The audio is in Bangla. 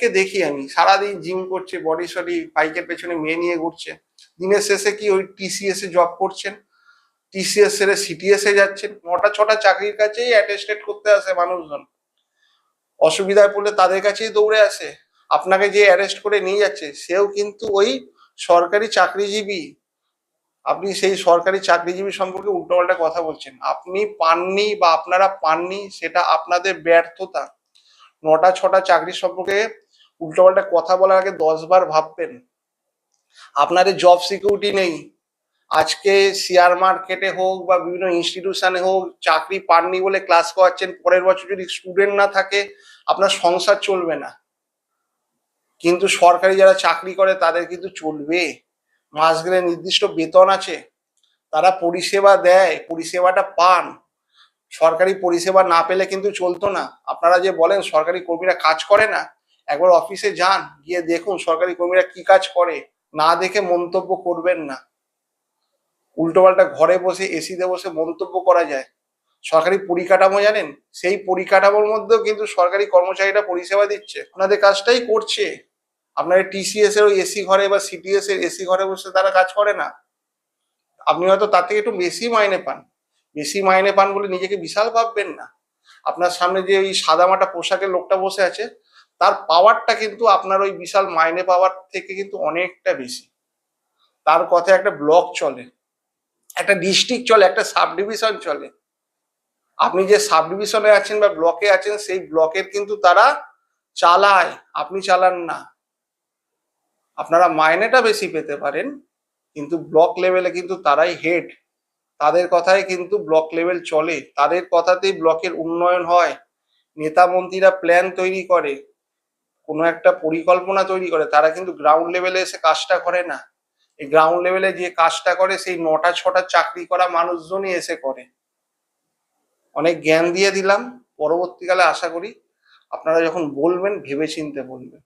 অনেককে দেখি আমি। সারাদিন জিম করছে বডি সডি বাইকের পেছনে মেয়ে নিয়ে ঘুরছে। দিনের শেষে কি ওই টিসিএস এ জব করছেন? টিসিএস এর সিটিএস এ যাচ্ছেন? নটা, ছটা চাকরির কাছেই অ্যাটেস্টেড করতে আসে মানুষজন। অসুবিধায় পড়লে তাদের কাছেই দৌড়ে আসে। আপনাকে যে অ্যারেস্ট করে নিয়ে যাচ্ছে, সেও কিন্তু ওই সরকারি চাকরিজীবী। আপনি সেই সরকারি চাকরিজীবী সম্পর্কে উল্টোপাল্টা কথা বলছেন। আপনি পাননি বা আপনারা পাননি, সেটা আপনাদের ব্যর্থতা। নটা, ছটা চাকরি সম্পর্কে উল্টোপাল্টা কথা বলার আগে দশ বার ভাববেন আপনাদের জব সিকিউরিটি নেই। আজকে শেয়ার মার্কেটে হোক বা বিভিন্ন ইনস্টিটিউশনে হোক, চাকরি পাননি বলে ক্লাস করাচ্ছেন, পরের বছর যদি স্টুডেন্ট না থাকে, আপনার সংসার চলবে না। কিন্তু সরকারি যারা চাকরি করে, তাদের কিন্তু চলবে। মাস গেলে নির্দিষ্ট বেতন আছে, তারা পরিষেবা দেয়, পরিষেবাটা পান। সরকারি পরিষেবা না পেলে কিন্তু চলতো না। আপনারা যে বলেন, সরকারি কর্মীরা কাজ করে না। একবার অফিসে যান, গিয়ে দেখুন সরকারি কর্মীরা কি কাজ করে। না দেখে মন্তব্য করবেন না। উল্টোপাল্টা ঘরে বসে এসিতে বসে মন্তব্য করা যায়। সরকারি পরিকাঠামো জানেন? সেই পরিকাঠামোর মধ্যেও কিন্তু সরকারি কর্মচারীরা পরিষেবা দিচ্ছে। ওনাদের কাজটাই করছে। আপনার টিসিএস এর এসি ঘরে বা সিটিএস এর এসি ঘরে বসে তারা কাজ করে না। আপনি হয়তো তার থেকে একটু বেশি মাইনে পান। বেশি মাইনে পান বলে নিজেকে বিশাল ভাববেন না। আপনার সামনে যে ওই সাদামাটা পোশাকের লোকটা বসে আছে তার পাওয়ারটা কিন্তু আপনার ওই বিশাল মাইনে পাওয়ার থেকে কিন্তু অনেকটা বেশি। তার কথায় একটা ব্লক চলে, একটা ডিস্ট্রিক্ট চলে, একটা সাব ডিভিশন চলে। আপনি যে সাব ডিভিশনে আছেন বা ব্লকে আছেন, সেই ব্লকের কিন্তু তারা চালায়, আপনি চালান না। আপনারা মাইনেটা বেশি পেতে পারেন, কিন্তু ব্লক লেভেলে কিন্তু তারাই হেড তাদের কথায় কিন্তু ব্লক লেভেল চলে, তাদের কথাতেই ব্লকের উন্নয়ন হয়। নেতা মন্ত্রীরা প্ল্যান তৈরি করে কোনো একটা পরিকল্পনা তৈরি করে, তারা কিন্তু গ্রাউন্ড লেভেলে এসে কাজটা করে না। এই গ্রাউন্ড লেভেলে যে কাজটা করে, সেই নটা ছটা চাকরি করা মানুষজনই এসে করে। অনেক জ্ঞান দিয়ে দিলাম, পরবর্তীকালে আশা করি আপনারা যখন বলবেন ভেবে চিনতে বলবেন।